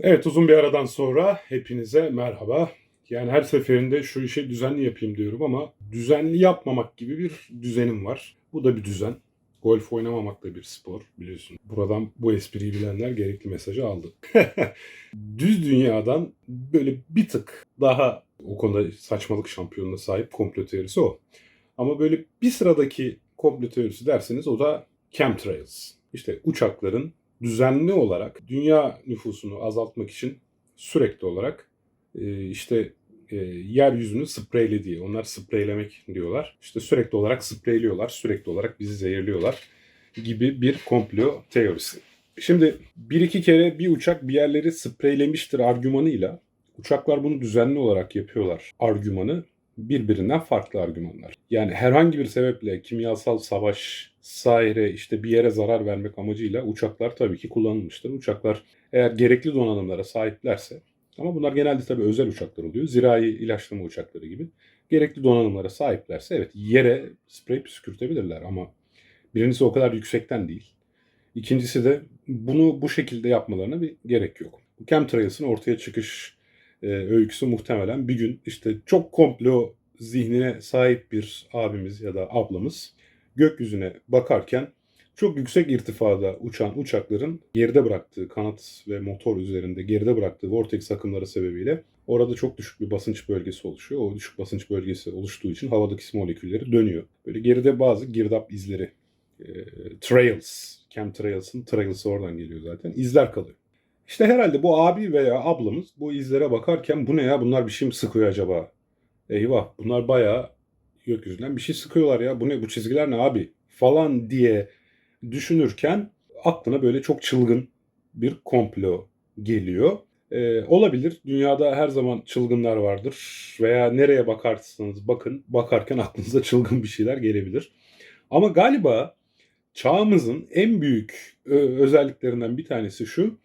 Evet uzun bir aradan sonra hepinize merhaba. Yani her seferinde şu işi düzenli yapayım diyorum ama düzenli yapmamak gibi bir düzenim var. Bu da bir düzen. Golf oynamamak da bir spor biliyorsun. Buradan bu espriyi bilenler gerekli mesajı aldı. Düz dünyadan böyle bir tık daha o konuda saçmalık şampiyonuna sahip komplo teorisi o. Ama böyle bir sıradaki komplo teorisi derseniz o da chemtrails. İşte uçakların düzenli olarak dünya nüfusunu azaltmak için sürekli olarak e, işte e, yeryüzünü spreylediği, onlar spreylemek diyorlar. İşte sürekli olarak spreyliyorlar, sürekli olarak bizi zehirliyorlar gibi bir komplo teorisi. Şimdi bir iki kere bir uçak bir yerleri spreylemiştir argümanıyla uçaklar bunu düzenli olarak yapıyorlar argümanı birbirinden farklı argümanlar. Yani herhangi bir sebeple kimyasal savaş, saire işte bir yere zarar vermek amacıyla uçaklar tabii ki kullanılmıştır. Uçaklar eğer gerekli donanımlara sahiplerse ama bunlar genelde tabii özel uçaklar oluyor. Zirai ilaçlama uçakları gibi. Gerekli donanımlara sahiplerse evet yere sprey püskürtebilirler ama birincisi o kadar yüksekten değil. İkincisi de bunu bu şekilde yapmalarına bir gerek yok. Chemtrails'ın ortaya çıkış e, öyküsü muhtemelen bir gün işte çok komplo zihnine sahip bir abimiz ya da ablamız gökyüzüne bakarken çok yüksek irtifada uçan uçakların geride bıraktığı kanat ve motor üzerinde geride bıraktığı vortex akımları sebebiyle orada çok düşük bir basınç bölgesi oluşuyor. O düşük basınç bölgesi oluştuğu için havadaki molekülleri dönüyor. Böyle geride bazı girdap izleri, e, trails, chemtrails'ın trails'ı oradan geliyor zaten, izler kalıyor. İşte herhalde bu abi veya ablamız bu izlere bakarken bu ne ya bunlar bir şey mi sıkıyor acaba? Eyvah bunlar bayağı gökyüzünden bir şey sıkıyorlar ya bu ne bu çizgiler ne abi falan diye düşünürken aklına böyle çok çılgın bir komplo geliyor. Ee, olabilir. Dünyada her zaman çılgınlar vardır. Veya nereye bakarsanız bakın, bakarken aklınıza çılgın bir şeyler gelebilir. Ama galiba çağımızın en büyük özelliklerinden bir tanesi şu.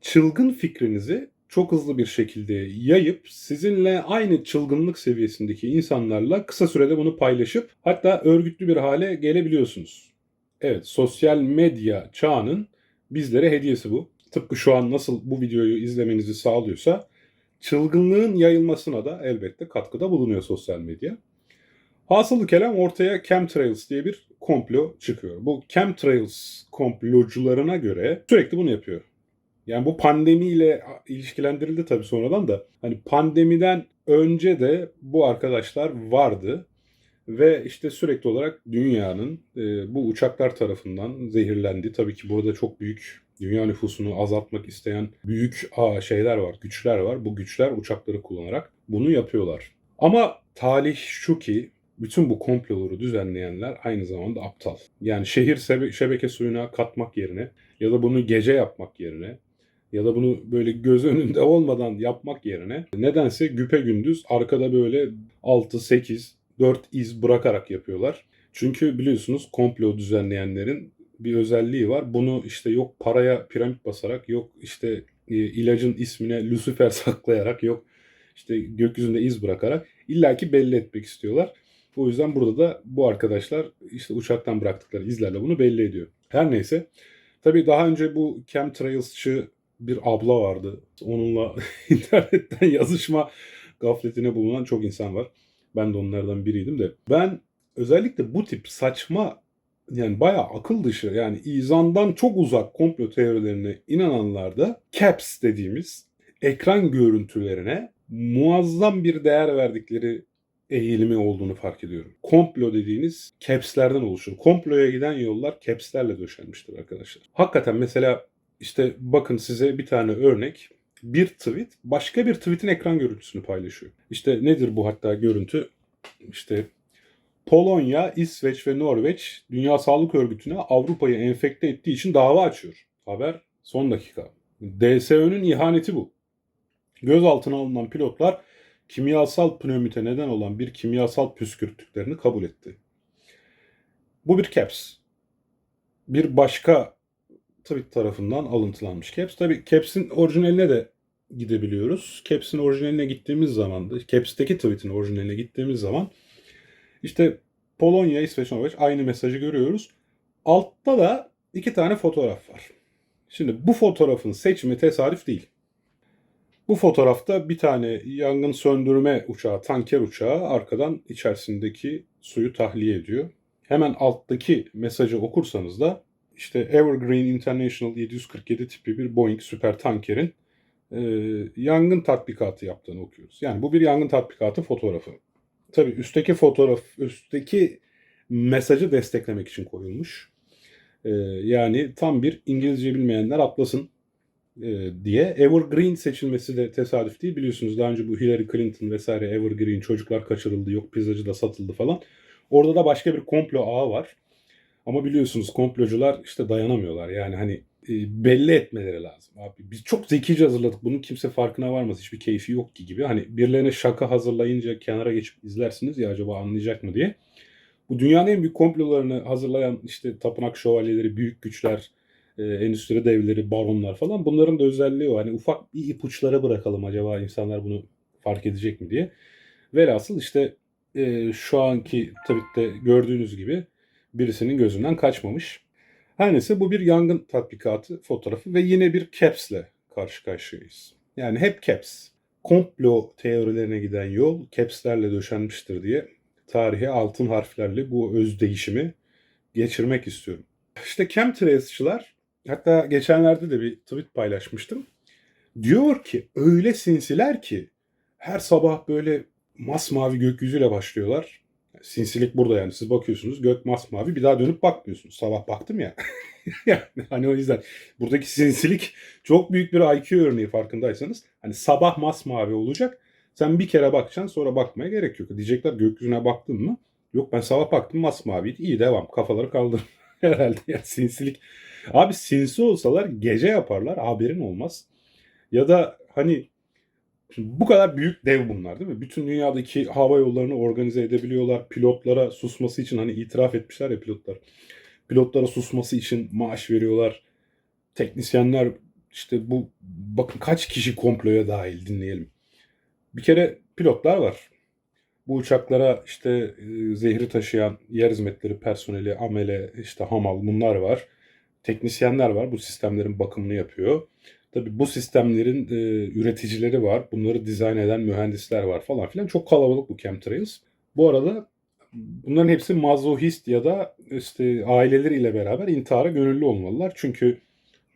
Çılgın fikrinizi çok hızlı bir şekilde yayıp sizinle aynı çılgınlık seviyesindeki insanlarla kısa sürede bunu paylaşıp hatta örgütlü bir hale gelebiliyorsunuz. Evet, sosyal medya çağının bizlere hediyesi bu. Tıpkı şu an nasıl bu videoyu izlemenizi sağlıyorsa çılgınlığın yayılmasına da elbette katkıda bulunuyor sosyal medya. Hasılı kelam ortaya chemtrails diye bir komplo çıkıyor. Bu chemtrails komplocularına göre sürekli bunu yapıyor. Yani bu pandemiyle ilişkilendirildi tabii sonradan da. Hani pandemiden önce de bu arkadaşlar vardı. Ve işte sürekli olarak dünyanın e, bu uçaklar tarafından zehirlendi. Tabii ki burada çok büyük dünya nüfusunu azaltmak isteyen büyük aa, şeyler var, güçler var. Bu güçler uçakları kullanarak bunu yapıyorlar. Ama talih şu ki bütün bu komploları düzenleyenler aynı zamanda aptal. Yani şehir şebeke suyuna katmak yerine ya da bunu gece yapmak yerine ya da bunu böyle göz önünde olmadan yapmak yerine nedense güpe gündüz arkada böyle 6 8 4 iz bırakarak yapıyorlar. Çünkü biliyorsunuz komplo düzenleyenlerin bir özelliği var. Bunu işte yok paraya piramit basarak, yok işte e, ilacın ismine Lucifer saklayarak, yok işte gökyüzünde iz bırakarak illaki belli etmek istiyorlar. O yüzden burada da bu arkadaşlar işte uçaktan bıraktıkları izlerle bunu belli ediyor. Her neyse. Tabii daha önce bu chemtrailsçı bir abla vardı. Onunla internetten yazışma gafletine bulunan çok insan var. Ben de onlardan biriydim de. Ben özellikle bu tip saçma yani bayağı akıl dışı yani izandan çok uzak komplo teorilerine inananlarda caps dediğimiz ekran görüntülerine muazzam bir değer verdikleri eğilimi olduğunu fark ediyorum. Komplo dediğiniz capslerden oluşur. Komploya giden yollar capslerle döşenmiştir arkadaşlar. Hakikaten mesela işte bakın size bir tane örnek. Bir tweet başka bir tweetin ekran görüntüsünü paylaşıyor. İşte nedir bu hatta görüntü? İşte Polonya, İsveç ve Norveç Dünya Sağlık Örgütü'ne Avrupa'yı enfekte ettiği için dava açıyor. Haber son dakika. DSÖ'nün ihaneti bu. Gözaltına alınan pilotlar kimyasal pneumite neden olan bir kimyasal püskürttüklerini kabul etti. Bu bir caps. Bir başka tweet tarafından alıntılanmış caps. Tabi caps'in orijinaline de gidebiliyoruz. Caps'in orijinaline gittiğimiz zaman Caps'teki tweet'in orijinaline gittiğimiz zaman işte Polonya, İsveç, Norveç aynı mesajı görüyoruz. Altta da iki tane fotoğraf var. Şimdi bu fotoğrafın seçimi tesadüf değil. Bu fotoğrafta bir tane yangın söndürme uçağı, tanker uçağı arkadan içerisindeki suyu tahliye ediyor. Hemen alttaki mesajı okursanız da işte Evergreen International 747 tipi bir Boeing süper tankerin e, yangın tatbikatı yaptığını okuyoruz. Yani bu bir yangın tatbikatı fotoğrafı. Tabii üstteki fotoğraf, üstteki mesajı desteklemek için koyulmuş. E, yani tam bir İngilizce bilmeyenler atlasın e, diye. Evergreen seçilmesi de tesadüf değil. Biliyorsunuz daha önce bu Hillary Clinton vesaire Evergreen çocuklar kaçırıldı, yok pizzacı da satıldı falan. Orada da başka bir komplo ağı var. Ama biliyorsunuz komplocular işte dayanamıyorlar. Yani hani e, belli etmeleri lazım. Abi biz çok zekice hazırladık. Bunun kimse farkına varmaz. Hiçbir keyfi yok ki gibi. Hani birilerine şaka hazırlayınca kenara geçip izlersiniz ya acaba anlayacak mı diye. Bu dünyanın en büyük komplolarını hazırlayan işte tapınak şövalyeleri, büyük güçler, e, endüstri devleri, baronlar falan bunların da özelliği o. Hani ufak bir ipuçları bırakalım acaba insanlar bunu fark edecek mi diye. Velhasıl işte e, şu anki tweette gördüğünüz gibi birisinin gözünden kaçmamış. Her neyse bu bir yangın tatbikatı fotoğrafı ve yine bir CAPS'le karşı karşıyayız. Yani hep CAPS. Komplo teorilerine giden yol CAPS'lerle döşenmiştir diye tarihe altın harflerle bu öz değişimi geçirmek istiyorum. İşte chemtrails'çılar hatta geçenlerde de bir tweet paylaşmıştım. Diyor ki öyle sinsiler ki her sabah böyle masmavi gökyüzüyle başlıyorlar. Sinsilik burada yani. Siz bakıyorsunuz gök masmavi bir daha dönüp bakmıyorsunuz. Sabah baktım ya. yani hani o yüzden buradaki sinsilik çok büyük bir IQ örneği farkındaysanız. Hani sabah masmavi olacak. Sen bir kere bakacaksın sonra bakmaya gerek yok. Diyecekler gökyüzüne baktın mı? Yok ben sabah baktım masmaviydi. İyi devam. Kafaları kaldır. Herhalde ya sinsilik. Abi sinsi olsalar gece yaparlar haberin olmaz. Ya da hani Şimdi bu kadar büyük dev bunlar değil mi? Bütün dünyadaki hava yollarını organize edebiliyorlar. Pilotlara susması için hani itiraf etmişler ya pilotlar. Pilotlara susması için maaş veriyorlar. Teknisyenler işte bu bakın kaç kişi komploya dahil dinleyelim. Bir kere pilotlar var. Bu uçaklara işte e, zehri taşıyan yer hizmetleri personeli, amele, işte hamal bunlar var. Teknisyenler var. Bu sistemlerin bakımını yapıyor. Tabii bu sistemlerin e, üreticileri var. Bunları dizayn eden mühendisler var falan filan. Çok kalabalık bu chemtrails. Bu arada bunların hepsi mazohist ya da işte aileleriyle beraber intihara gönüllü olmalılar. Çünkü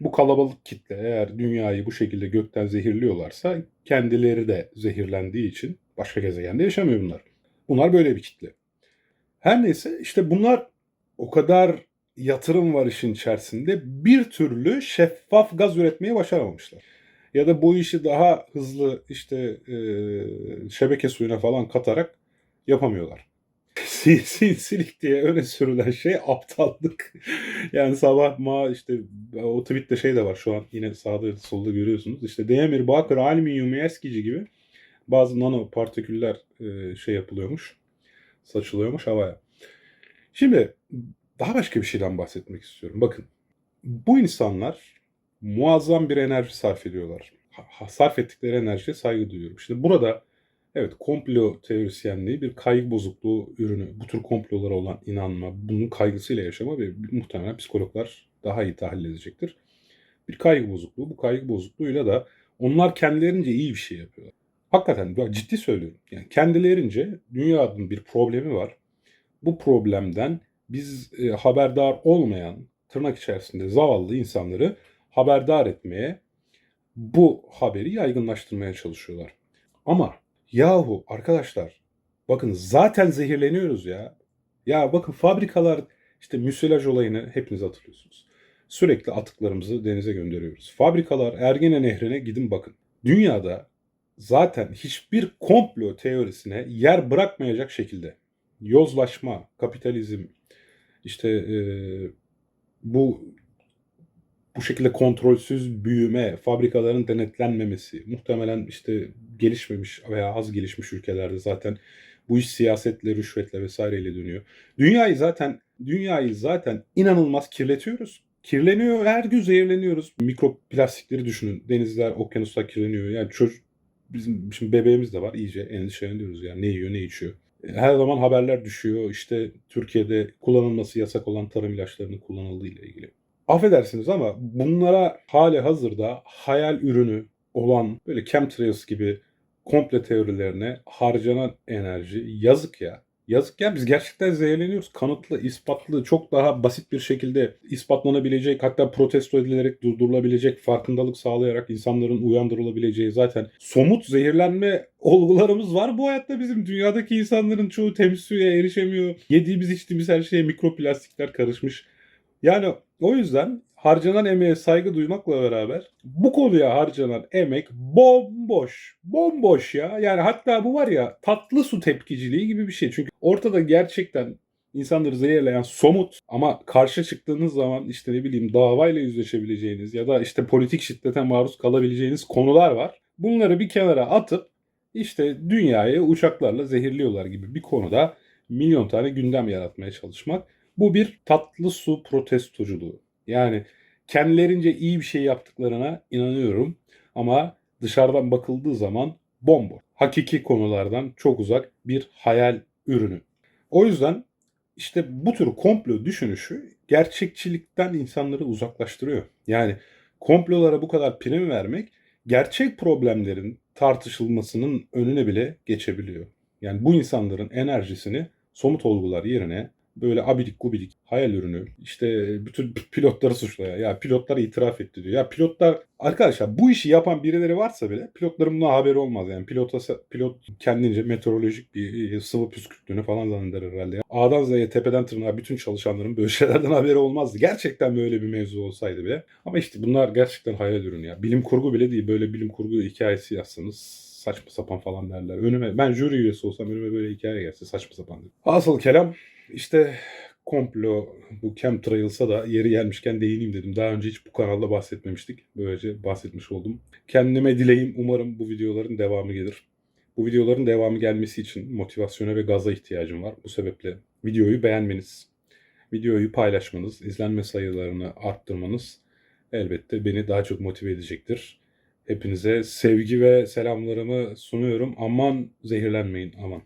bu kalabalık kitle eğer dünyayı bu şekilde gökten zehirliyorlarsa kendileri de zehirlendiği için başka gezegende yaşamıyor bunlar. Bunlar böyle bir kitle. Her neyse işte bunlar o kadar yatırım var işin içerisinde. Bir türlü şeffaf gaz üretmeye başaramamışlar. Ya da bu işi daha hızlı işte e, şebeke suyuna falan katarak yapamıyorlar. Sinsilik diye öne sürülen şey aptallık. yani sabah ma işte o tweette şey de var şu an yine sağda solda görüyorsunuz. İşte demir, bakır, alüminyum, eskici gibi bazı nano partiküller e, şey yapılıyormuş. Saçılıyormuş havaya. Şimdi daha başka bir şeyden bahsetmek istiyorum. Bakın bu insanlar muazzam bir enerji sarf ediyorlar. Ha, sarf ettikleri enerjiye saygı duyuyorum. Şimdi burada evet komplo teorisyenliği bir kaygı bozukluğu ürünü. Bu tür komplolara olan inanma, bunun kaygısıyla yaşama ve muhtemelen psikologlar daha iyi tahlil edecektir. Bir kaygı bozukluğu. Bu kaygı bozukluğuyla da onlar kendilerince iyi bir şey yapıyorlar. Hakikaten ciddi söylüyorum. Yani kendilerince dünyanın bir problemi var. Bu problemden biz e, haberdar olmayan tırnak içerisinde zavallı insanları haberdar etmeye bu haberi yaygınlaştırmaya çalışıyorlar. Ama yahu arkadaşlar bakın zaten zehirleniyoruz ya. Ya bakın fabrikalar işte müsilaj olayını hepiniz hatırlıyorsunuz. Sürekli atıklarımızı denize gönderiyoruz. Fabrikalar Ergene Nehri'ne gidin bakın. Dünyada zaten hiçbir komplo teorisine yer bırakmayacak şekilde yozlaşma, kapitalizm, işte e, bu bu şekilde kontrolsüz büyüme, fabrikaların denetlenmemesi, muhtemelen işte gelişmemiş veya az gelişmiş ülkelerde zaten bu iş siyasetle, rüşvetle vesaireyle dönüyor. Dünyayı zaten dünyayı zaten inanılmaz kirletiyoruz. Kirleniyor, her gün zehirleniyoruz. Mikroplastikleri düşünün. Denizler, okyanuslar kirleniyor. Yani çocuk bizim şimdi bebeğimiz de var. İyice endişeleniyoruz yani ne yiyor, ne içiyor her zaman haberler düşüyor. İşte Türkiye'de kullanılması yasak olan tarım ilaçlarının kullanıldığı ile ilgili. Affedersiniz ama bunlara hali hazırda hayal ürünü olan böyle chemtrails gibi komple teorilerine harcanan enerji yazık ya. Yazık ya biz gerçekten zehirleniyoruz. Kanıtlı, ispatlı, çok daha basit bir şekilde ispatlanabilecek hatta protesto edilerek durdurulabilecek, farkındalık sağlayarak insanların uyandırılabileceği zaten somut zehirlenme olgularımız var bu hayatta bizim. Dünyadaki insanların çoğu temiz suya erişemiyor. Yediğimiz içtiğimiz her şeye mikroplastikler karışmış. Yani o yüzden harcanan emeğe saygı duymakla beraber bu konuya harcanan emek bomboş. Bomboş ya. Yani hatta bu var ya tatlı su tepkiciliği gibi bir şey. Çünkü ortada gerçekten insanları zehirleyen somut ama karşı çıktığınız zaman işte ne bileyim davayla yüzleşebileceğiniz ya da işte politik şiddete maruz kalabileceğiniz konular var. Bunları bir kenara atıp işte dünyayı uçaklarla zehirliyorlar gibi bir konuda milyon tane gündem yaratmaya çalışmak. Bu bir tatlı su protestoculuğu. Yani kendilerince iyi bir şey yaptıklarına inanıyorum ama dışarıdan bakıldığı zaman bomboş. Hakiki konulardan çok uzak bir hayal ürünü. O yüzden işte bu tür komplo düşünüşü gerçekçilikten insanları uzaklaştırıyor. Yani komplolara bu kadar prim vermek gerçek problemlerin tartışılmasının önüne bile geçebiliyor. Yani bu insanların enerjisini somut olgular yerine böyle abidik gubidik hayal ürünü işte bütün pilotları suçluyor. Ya pilotlar itiraf etti diyor. Ya pilotlar arkadaşlar bu işi yapan birileri varsa bile pilotların buna haberi olmaz. Yani pilota, pilot kendince meteorolojik bir sıvı püskürttüğünü falan zanneder herhalde. Ya. A'dan Z'ye tepeden tırnağa bütün çalışanların böyle şeylerden haberi olmazdı. Gerçekten böyle bir mevzu olsaydı bile. Ama işte bunlar gerçekten hayal ürünü ya. Bilim kurgu bile değil. Böyle bilim kurgu hikayesi yazsanız saçma sapan falan derler. Önüme ben jüri üyesi olsam önüme böyle hikaye gelse saçma sapan. Asıl kelam işte komplo bu chemtrails'a da yeri gelmişken değineyim dedim. Daha önce hiç bu kanalda bahsetmemiştik. Böylece bahsetmiş oldum. Kendime dileğim umarım bu videoların devamı gelir. Bu videoların devamı gelmesi için motivasyona ve gaza ihtiyacım var. Bu sebeple videoyu beğenmeniz, videoyu paylaşmanız, izlenme sayılarını arttırmanız elbette beni daha çok motive edecektir. Hepinize sevgi ve selamlarımı sunuyorum. Aman zehirlenmeyin aman.